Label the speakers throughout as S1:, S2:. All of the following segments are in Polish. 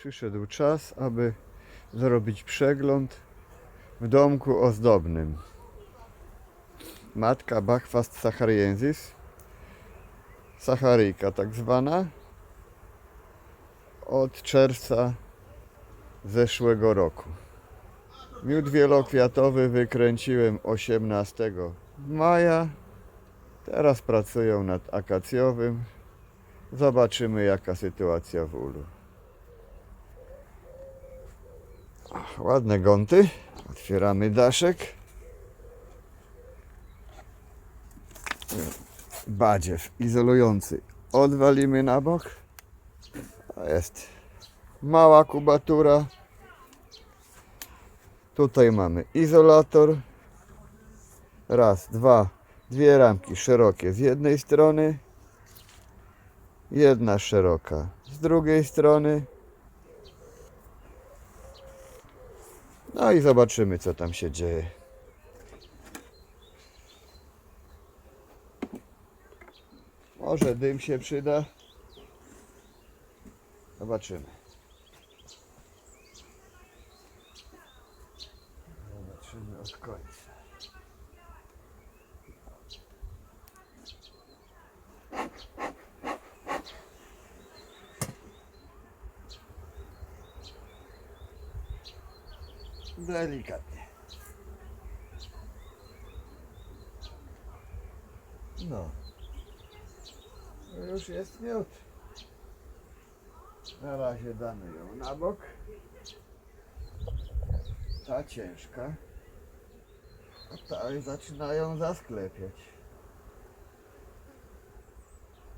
S1: Przyszedł czas, aby zrobić przegląd w domku ozdobnym. Matka Bachwast sachariensis, sacharyjka tak zwana, od czerwca zeszłego roku. Miód wielokwiatowy wykręciłem 18 maja. Teraz pracują nad akacjowym. Zobaczymy jaka sytuacja w ulu. Ładne gąty. Otwieramy daszek. Badziew izolujący odwalimy na bok. Jest mała kubatura. Tutaj mamy izolator. Raz, dwa, dwie ramki szerokie z jednej strony. Jedna szeroka z drugiej strony. No i zobaczymy, co tam się dzieje. Może dym się przyda. Zobaczymy. Zobaczymy od końca. Delikatnie. No. Już jest miód. Na razie damy ją na bok. Ta ciężka. A ta zaczynają zasklepiać.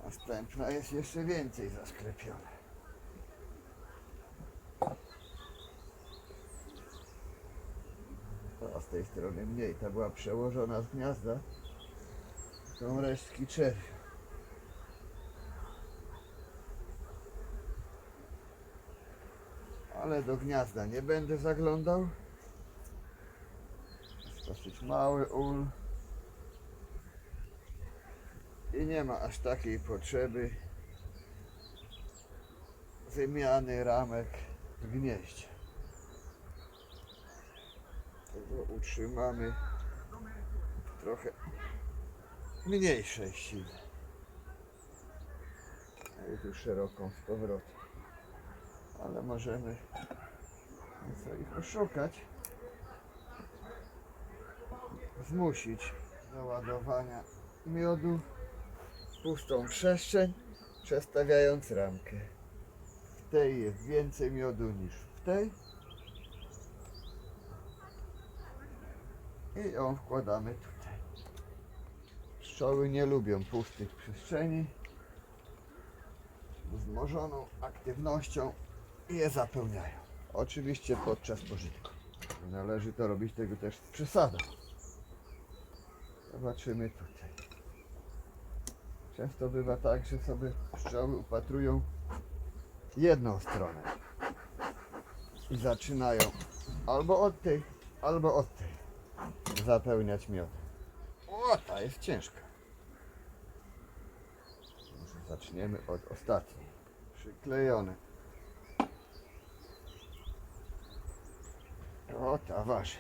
S1: Następna jest jeszcze więcej zasklepiona. Ta z tej strony mniej. Ta była przełożona z gniazda. Są resztki czerwiu. ale do gniazda nie będę zaglądał. Jest dosyć mały ul. I nie ma aż takiej potrzeby wymiany ramek w gnieździe. Utrzymamy trochę mniejszej sile. A już szeroką z powrotem ale możemy nieco ich oszukać, zmusić do ładowania miodu pustą przestrzeń, przestawiając ramkę. W tej jest więcej miodu niż w tej i ją wkładamy tutaj. Pszczoły nie lubią pustych przestrzeni wzmożoną aktywnością je zapełniają. Oczywiście podczas pożytku. Należy to robić tego też z przesadą. Zobaczymy tutaj. Często bywa tak, że sobie pszczoły upatrują jedną stronę i zaczynają albo od tej, albo od tej zapełniać miod. O, ta jest ciężka. Może zaczniemy od ostatniej. Przyklejone. O, ta waży.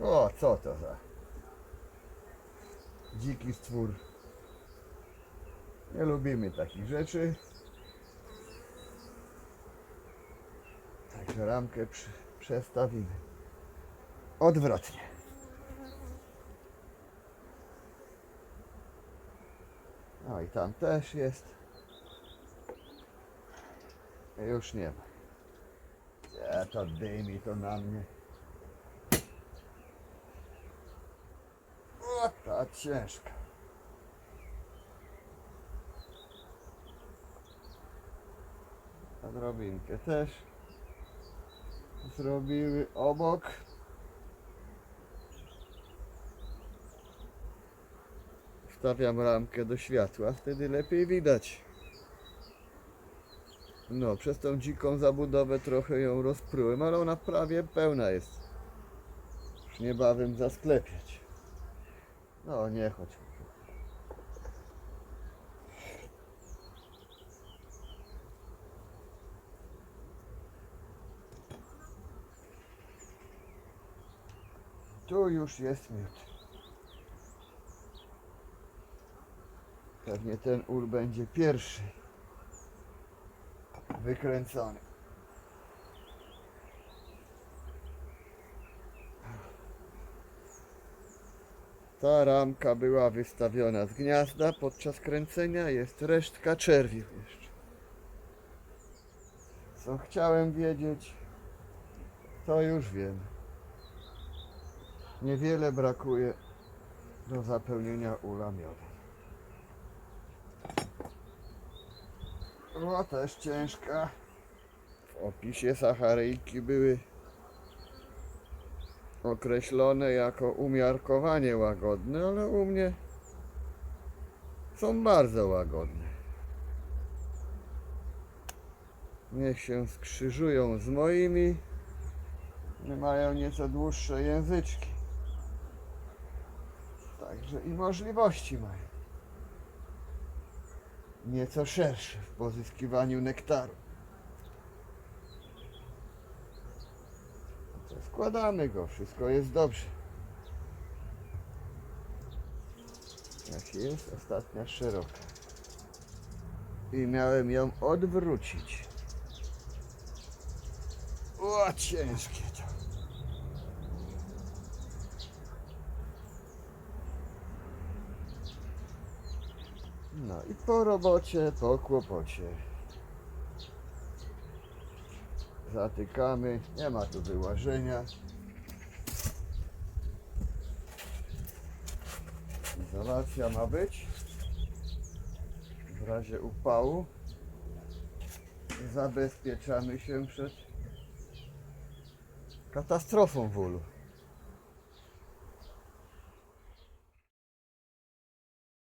S1: O, co to za dziki stwór. Nie lubimy takich rzeczy. Ramkę przy, przestawimy odwrotnie. No i tam też jest. Już nie ma. Ja to dymi to na mnie. O, ta ciężka. Odrobinkę też zrobiły obok. Wstawiam ramkę do światła, wtedy lepiej widać. No, przez tą dziką zabudowę trochę ją rozprułem, ale ona prawie pełna jest. Już niebawem zasklepiać. No nie chodź. Tu już jest miód. Pewnie ten ul będzie pierwszy wykręcony. Ta ramka była wystawiona z gniazda podczas kręcenia, jest resztka czerwiu jeszcze. Co chciałem wiedzieć, to już wiem. Niewiele brakuje do zapełnienia ula miodem. O, też ciężka. W opisie sacharyjki były określone jako umiarkowanie łagodne, ale u mnie są bardzo łagodne. Niech się skrzyżują z moimi. Mają nieco dłuższe języczki. Także i możliwości mają. Nieco szersze w pozyskiwaniu nektaru. Składamy go, wszystko jest dobrze. Jak jest ostatnia szeroka. I miałem ją odwrócić. O, ciężkie to. No i po robocie, po kłopocie. Zatykamy, nie ma tu wyłażenia. Izolacja ma być. W razie upału zabezpieczamy się przed katastrofą w ulu.